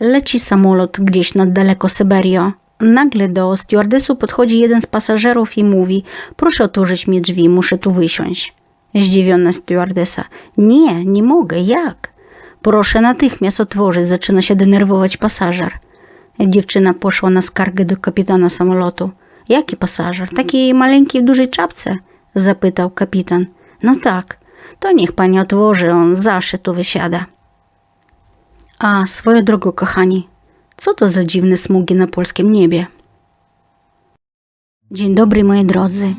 Leci samolot gdzieś nad daleko Syberio. Nagle do stewardesu podchodzi jeden z pasażerów i mówi: Proszę otworzyć mi drzwi, muszę tu wysiąść. Zdziwiona stewardesa: Nie, nie mogę, jak? Proszę natychmiast otworzyć, zaczyna się denerwować pasażer. Dziewczyna poszła na skargę do kapitana samolotu. Jaki pasażer? Taki maleńki w dużej czapce? Zapytał kapitan. No tak, to niech pani otworzy, on zawsze tu wysiada. A swoją drogą, kochani, co to za dziwne smugi na polskim niebie? Dzień dobry, moi drodzy.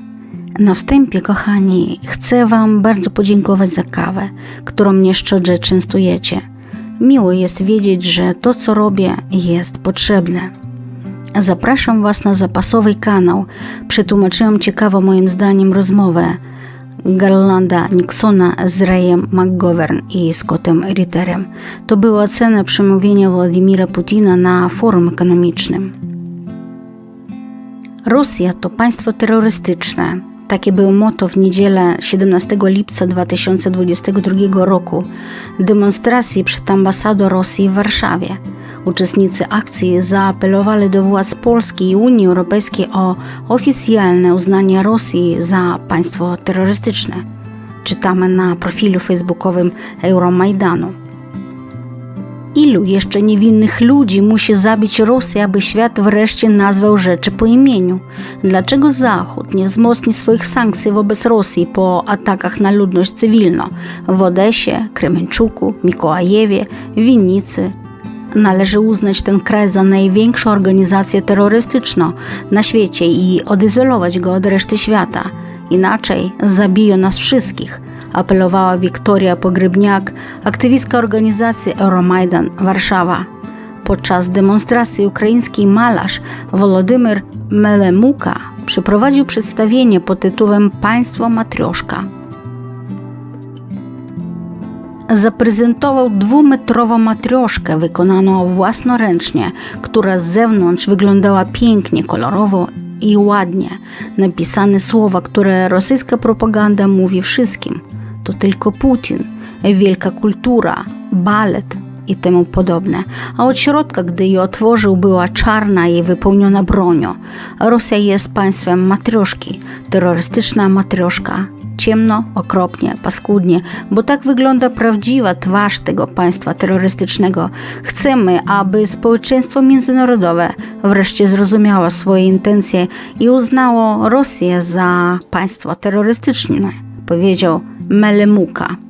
Na wstępie, kochani, chcę Wam bardzo podziękować za kawę, którą mnie szczodrze częstujecie. Miło jest wiedzieć, że to, co robię, jest potrzebne. Zapraszam Was na zapasowy kanał. Przetłumaczyłam ciekawą moim zdaniem rozmowę Garlanda Nixona z Rayem McGovern i Scottem Ritterem. To była ocena przemówienia Władimira Putina na forum ekonomicznym. Rosja to państwo terrorystyczne. Takie było motto w niedzielę 17 lipca 2022 roku demonstracji przed ambasadą Rosji w Warszawie. Uczestnicy akcji zaapelowali do władz Polski i Unii Europejskiej o oficjalne uznanie Rosji za państwo terrorystyczne. Czytamy na profilu facebookowym Euromajdanu. Ilu jeszcze niewinnych ludzi musi zabić Rosja, aby świat wreszcie nazwał rzeczy po imieniu? Dlaczego Zachód nie wzmocni swoich sankcji wobec Rosji po atakach na ludność cywilną w Odesie, Kremenczuku, Mikołajewie, Winnicy? Należy uznać ten kraj za największą organizację terrorystyczną na świecie i odizolować go od reszty świata. Inaczej zabiją nas wszystkich – apelowała Wiktoria Pogrebniak, aktywistka organizacji Euromajdan Warszawa. Podczas demonstracji ukraiński malarz Wolodymyr Melemuka przeprowadził przedstawienie pod tytułem Państwo Matrioszka. Zaprezentował dwumetrową matrioszkę wykonaną własnoręcznie, która z zewnątrz wyglądała pięknie, kolorowo i ładnie. Napisane słowa, które rosyjska propaganda mówi wszystkim – to tylko Putin, wielka kultura, balet i temu podobne. A od środka, gdy ją otworzył, była czarna i wypełniona bronią. Rosja jest państwem matrioszki, terrorystyczna matrioszka. Ciemno, okropnie, paskudnie, bo tak wygląda prawdziwa twarz tego państwa terrorystycznego. Chcemy, aby społeczeństwo międzynarodowe wreszcie zrozumiało swoje intencje i uznało Rosję za państwo terrorystyczne, powiedział Melemuka.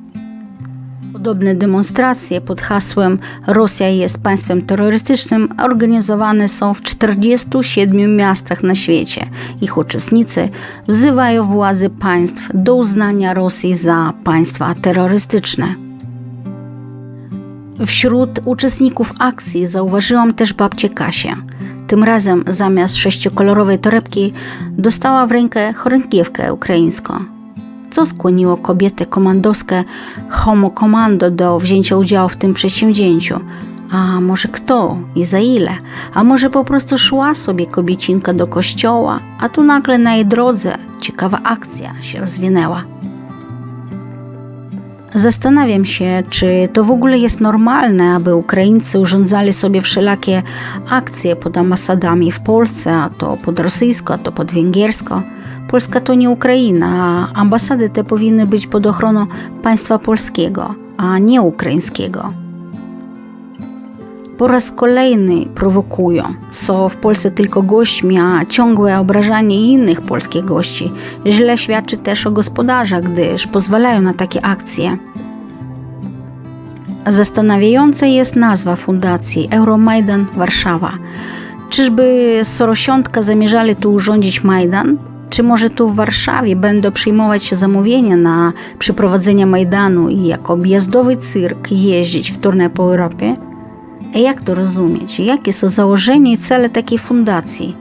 Podobne demonstracje pod hasłem Rosja jest państwem terrorystycznym organizowane są w 47 miastach na świecie. Ich uczestnicy wzywają władze państw do uznania Rosji za państwa terrorystyczne. Wśród uczestników akcji zauważyłam też babcię Kasię. Tym razem zamiast sześciokolorowej torebki dostała w rękę chorągiewkę ukraińską co skłoniło kobietę komandowską Homo Komando do wzięcia udziału w tym przedsięwzięciu. A może kto i za ile? A może po prostu szła sobie kobiecinka do kościoła, a tu nagle na jej drodze ciekawa akcja się rozwinęła. Zastanawiam się, czy to w ogóle jest normalne, aby Ukraińcy urządzali sobie wszelakie akcje pod ambasadami w Polsce, a to pod rosyjsko, a to pod węgiersko. Polska to nie Ukraina, a ambasady te powinny być pod ochroną państwa polskiego, a nie ukraińskiego. Po raz kolejny prowokują. Są w Polsce tylko gośćmi, a ciągłe obrażanie innych polskich gości źle świadczy też o gospodarzach, gdyż pozwalają na takie akcje. Zastanawiająca jest nazwa fundacji Euromajdan Warszawa. Czyżby Sorosiątka zamierzali tu urządzić Majdan? Czy może tu w Warszawie będą przyjmować zamówienia na przeprowadzenie Majdanu i jako objazdowy cyrk jeździć w turnę po Europie? I jak to rozumieć? Jakie są założenia i cele takiej fundacji?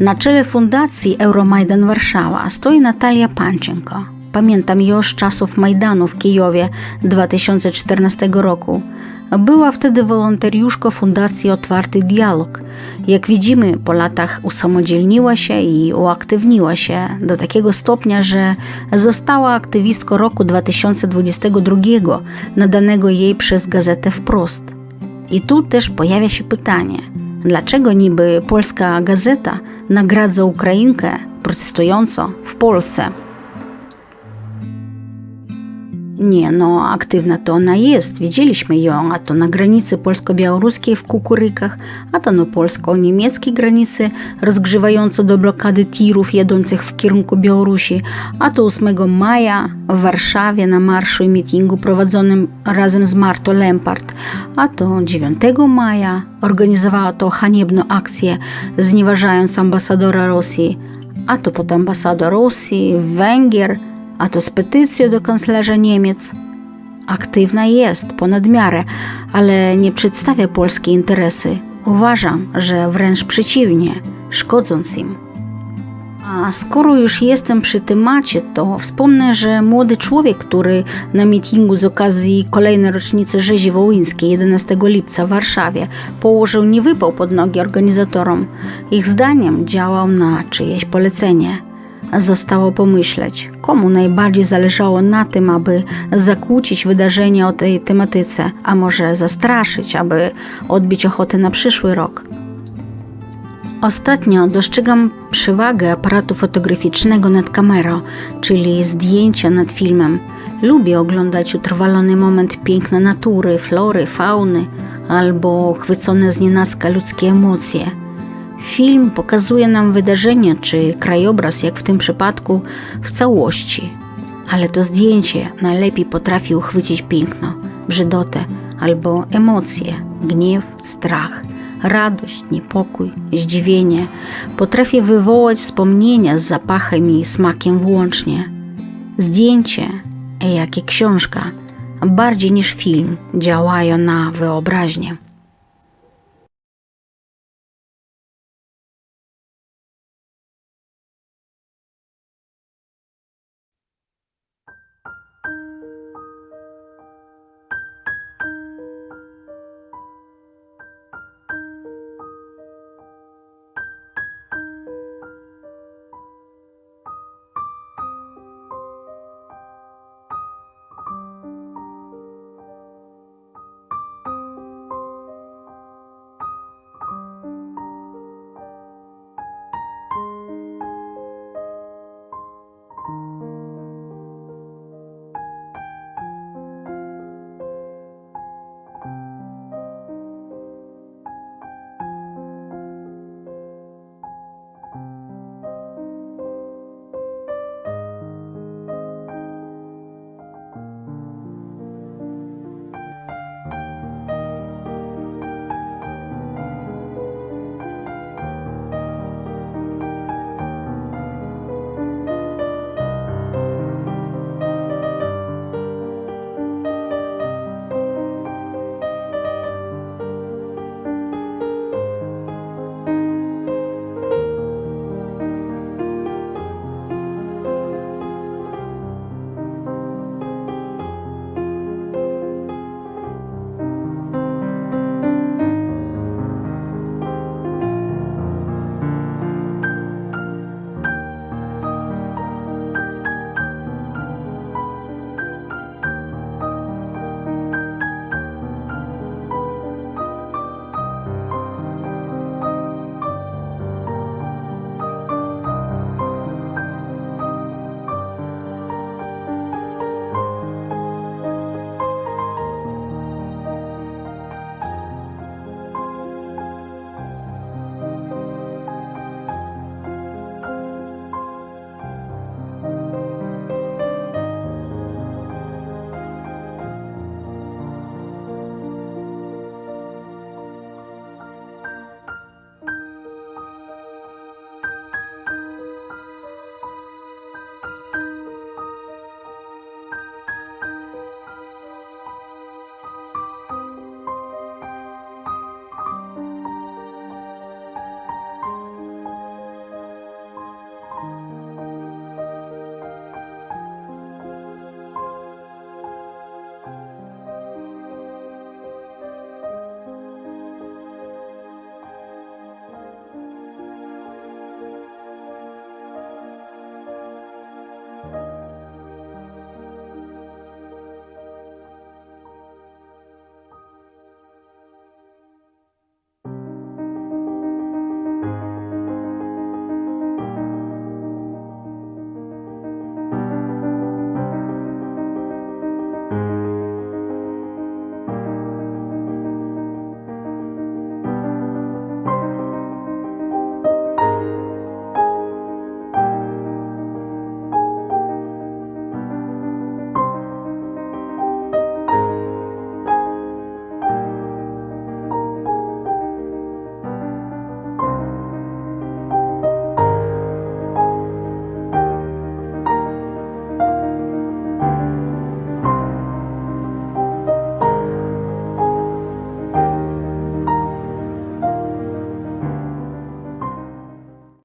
Na czele fundacji Euromajdan Warszawa stoi Natalia Panczenko. Pamiętam ją z czasów Majdanu w Kijowie 2014 roku. Była wtedy wolontariuszką Fundacji Otwarty Dialog. Jak widzimy, po latach usamodzielniła się i uaktywniła się do takiego stopnia, że została aktywistką roku 2022, nadanego jej przez gazetę Wprost. I tu też pojawia się pytanie, dlaczego niby polska gazeta nagradza Ukrainkę protestującą w Polsce? Nie, no aktywna to ona jest, widzieliśmy ją, a to na granicy polsko-białoruskiej w Kukurykach, a to na polsko-niemieckiej granicy rozgrzewająco do blokady tirów jadących w kierunku Białorusi, a to 8 maja w Warszawie na marszu i mitingu prowadzonym razem z Marto Lempart, a to 9 maja organizowała to haniebną akcję znieważając ambasadora Rosji, a to pod ambasador Rosji, Węgier, a to z petycją do kanclerza Niemiec. Aktywna jest ponad miarę, ale nie przedstawia polskie interesy. Uważam, że wręcz przeciwnie, szkodząc im. A skoro już jestem przy temacie, to wspomnę, że młody człowiek, który na mitingu z okazji kolejnej rocznicy rzezi wołyńskiej 11 lipca w Warszawie położył niewypał pod nogi organizatorom, ich zdaniem działał na czyjeś polecenie. Zostało pomyśleć, komu najbardziej zależało na tym, aby zakłócić wydarzenie o tej tematyce, a może zastraszyć, aby odbić ochotę na przyszły rok. Ostatnio dostrzegam przewagę aparatu fotograficznego nad kamerą, czyli zdjęcia nad filmem. Lubię oglądać utrwalony moment piękna natury, flory, fauny albo chwycone z nienacka ludzkie emocje. Film pokazuje nam wydarzenie czy krajobraz, jak w tym przypadku, w całości. Ale to zdjęcie najlepiej potrafi uchwycić piękno, brzydotę albo emocje, gniew, strach, radość, niepokój, zdziwienie. Potrafi wywołać wspomnienia z zapachem i smakiem włącznie. Zdjęcie, jak i książka, bardziej niż film, działają na wyobraźnię.